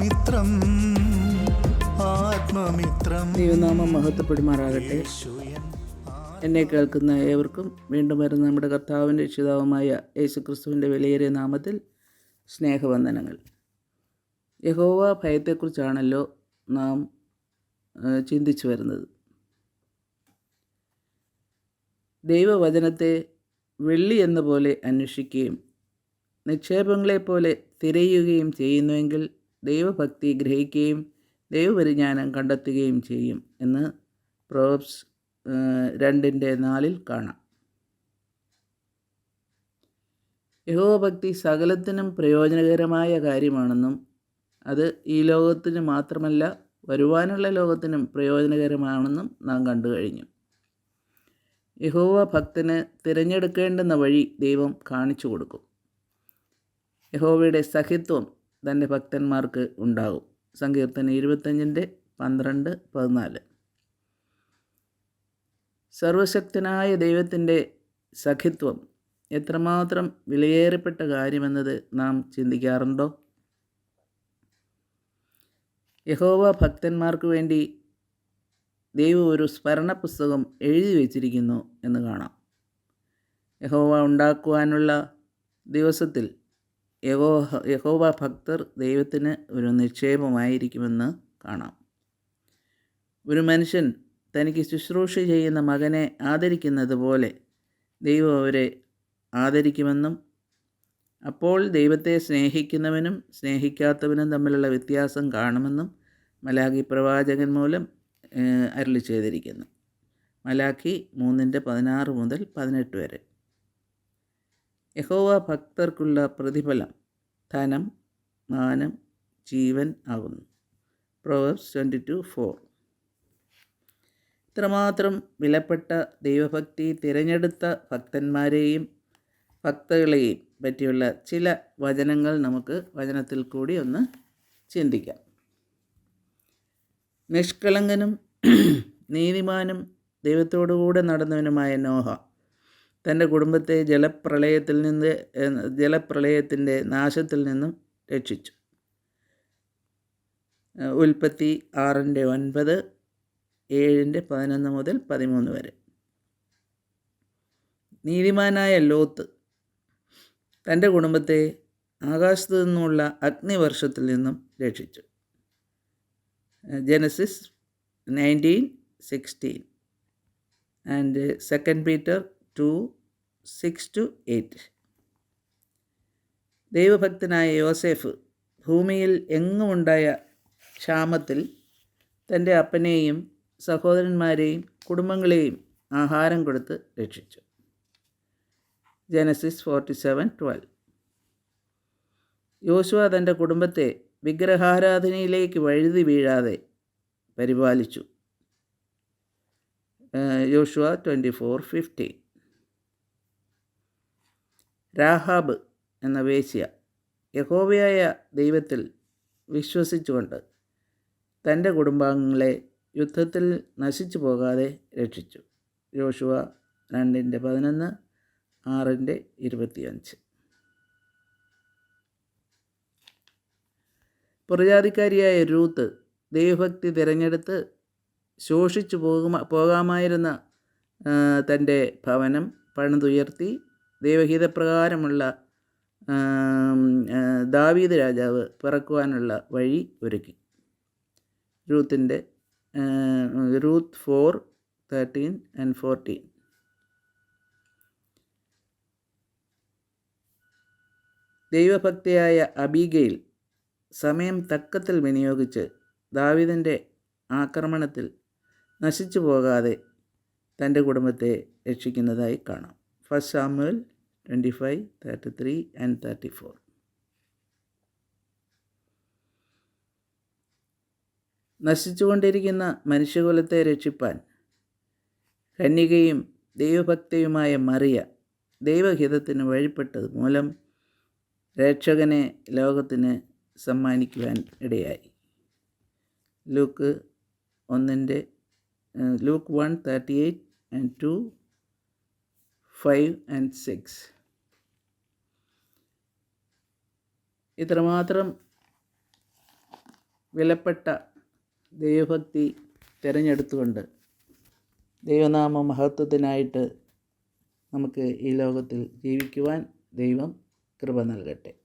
ആത്മമിത്രം ആത്മമിത്രം. ദൈവനാമം മഹത്വപ്പെടുമാറാകട്ടെ. എന്നെ കേൾക്കുന്ന ഏവർക്കും വീണ്ടും വരുന്ന നമ്മുടെ കർത്താവിന്റെ രക്ഷിതാവുമായ യേശുക്രിസ്തുവിന്റെ വിലയേറിയ നാമത്തിൽ സ്നേഹവന്ദനങ്ങൾ. യഹോവ ഭയത്തെക്കുറിച്ചാണല്ലോ നാം ചിന്തിച്ചു വരുന്നത്. ദൈവവചനത്തെ വെള്ളി എന്ന പോലെ അന്വേഷിക്കുകയും നിക്ഷേപങ്ങളെപ്പോലെ തിരയുകയും ചെയ്യുന്നുവെങ്കിൽ ദൈവഭക്തി ഗ്രഹിക്കുകയും ദൈവപരിജ്ഞാനം കണ്ടെത്തുകയും ചെയ്യും എന്ന് പ്രോബ്സ് രണ്ടിന്റെ നാലിൽ കാണാം. യഹോഭക്തി സകലത്തിനും പ്രയോജനകരമായ കാര്യമാണെന്നും അത് ഈ ലോകത്തിന് മാത്രമല്ല വരുവാനുള്ള ലോകത്തിനും പ്രയോജനകരമാണെന്നും നാം കണ്ടു കഴിഞ്ഞു. യഹോവ ഭക്തന് തിരഞ്ഞെടുക്കേണ്ടുന്ന വഴി ദൈവം കാണിച്ചു കൊടുക്കും. യഹോവയുടെ സഹിത്വം തന്റെ ഭക്തന്മാർക്ക് ഉണ്ടാകും. സങ്കീർത്തനം ഇരുപത്തഞ്ചിന്റെ പന്ത്രണ്ട് പതിനാല്. സർവശക്തനായ ദൈവത്തിന്റെ സഖിത്വം എത്രമാത്രം വിലയേറിപ്പെട്ട കാര്യമെന്നത് നാം ചിന്തിക്കാറുണ്ടോ? യഹോവ ഭക്തന്മാർക്ക് വേണ്ടി ദൈവം ഒരു സ്മരണ പുസ്തകം എഴുതി വച്ചിരിക്കുന്നു എന്ന് കാണാം. യഹോവ ഉണ്ടാക്കുവാനുള്ള ദിവസത്തിൽ യഹോ യഹോവ ഭക്തർ ദൈവത്തിന് ഒരു നിക്ഷേപമായിരിക്കുമെന്ന് കാണാം. ഒരു മനുഷ്യൻ തനിക്ക് ശുശ്രൂഷ ചെയ്യുന്ന മകനെ ആദരിക്കുന്നത് പോലെ ദൈവം അവരെ ആദരിക്കുമെന്നും അപ്പോൾ ദൈവത്തെ സ്നേഹിക്കുന്നവനും സ്നേഹിക്കാത്തവനും തമ്മിലുള്ള വ്യത്യാസം കാണുമെന്നും മലാഖി പ്രവാചകൻ മൂലം അരളി ചെയ്തിരിക്കുന്നു. മലാഖി മൂന്നിന്റെ പതിനാറ് മുതൽ പതിനെട്ട് വരെ. യഹോവ ഭക്തർക്കുള്ള പ്രതിഫലം ധനം മാനം ജീവൻ ആകുന്നു. Proverbs twenty two four. ഇത്രമാത്രം വിലപ്പെട്ട ദൈവഭക്തി തിരഞ്ഞെടുത്ത ഭക്തന്മാരെയും ഭക്തകളെയും പറ്റിയുള്ള ചില വചനങ്ങൾ നമുക്ക് വചനത്തിൽ കൂടി ഒന്ന് ചിന്തിക്കാം. നിഷ്കളങ്കനും നീതിമാനും ദൈവത്തോടുകൂടെ നടന്നവനുമായ നോഹ തന്റെ കുടുംബത്തെ ജലപ്രളയത്തിൽ നിന്ന് ജലപ്രളയത്തിന്റെ നാശത്തിൽ നിന്നും രക്ഷിച്ചു. ഉൽപ്പത്തി ആറിന്റെ ഒൻപത് ഏഴിന്റെ പതിനൊന്ന് മുതൽ പതിമൂന്ന് വരെ. നീതിമാനായ ലോത്ത് തന്റെ കുടുംബത്തെ ആകാശത്തു നിന്നുള്ള അഗ്നിവർഷത്തിൽ നിന്നും രക്ഷിച്ചു. Genesis nineteen sixteen and second Peter two six two eight. ദൈവഭക്തനായ യോസേഫ് ഭൂമിയിൽ എങ്ങുമുണ്ടായ ക്ഷാമത്തിൽ തന്റെ അപ്പനെയും സഹോദരന്മാരെയും കുടുംബങ്ങളെയും ആഹാരം കൊടുത്ത് രക്ഷിച്ചു. Genesis forty seven twelve. യോശുവ തന്റെ കുടുംബത്തെ വിഗ്രഹാരാധനയിലേക്ക് വഴുതി വീഴാതെ പരിപാലിച്ചു. യോശുവ ട്വന്റി ഫോർ ഫിഫ്റ്റീൻ. രാഹാബ് എന്ന വേശ്യ യഹോവയായ ദൈവത്തിൽ വിശ്വസിച്ചുകൊണ്ട് തന്റെ കുടുംബാംഗങ്ങളെ യുദ്ധത്തിൽ നശിച്ചു പോകാതെ രക്ഷിച്ചു. യോശുവ രണ്ടിന്റെ പതിനൊന്ന് ആറിന്റെ ഇരുപത്തിയഞ്ച്. പുറജാതിക്കാരിയായ രൂത്ത് ദൈവഭക്തി തിരഞ്ഞെടുത്ത് ശോഷിച്ചു പോകുമ പോകാമായിരുന്ന തന്റെ ഭവനം പണിതുയർത്തി ദൈവഹിതപ്രകാരമുള്ള ദാവീദ് രാജാവ് പിറക്കുവാനുള്ള വഴി ഒരുക്കി. രൂത്തിന്റെ Ruth four thirteen and fourteen. ദൈവഭക്തിയായ അബീഗയിൽ സമയം തക്കത്തിൽ വിനിയോഗിച്ച് ദാവിദിന്റെ ആക്രമണത്തിൽ നശിച്ചു പോകാതെ തന്റെ കുടുംബത്തെ രക്ഷിക്കുന്നതായി കാണാം. First Samuel twenty five thirty three and thirty four നശിച്ചുകൊണ്ടിരിക്കുന്ന മനുഷ്യകുലത്തെ രക്ഷിപ്പാൻ കന്യകയും ദൈവഭക്തയുമായ മറിയ ദൈവഹിതത്തിന് വഴിപ്പെട്ടത് മൂലം രക്ഷകനെ ലോകത്തിന് സമ്മാനിക്കുവാൻ ഇടയായി. ലൂക്ക് ഒന്നിന്റെ Luke one thirty eight and two five and six. ഇത്രമാത്രം വിലപ്പെട്ട ദൈവഭക്തി തിരഞ്ഞെടുത്തുകൊണ്ട് ദൈവനാമ മഹത്വത്തിനായിട്ട് നമുക്ക് ഈ ലോകത്തിൽ ജീവിക്കുവാൻ ദൈവം കൃപ നൽകട്ടെ.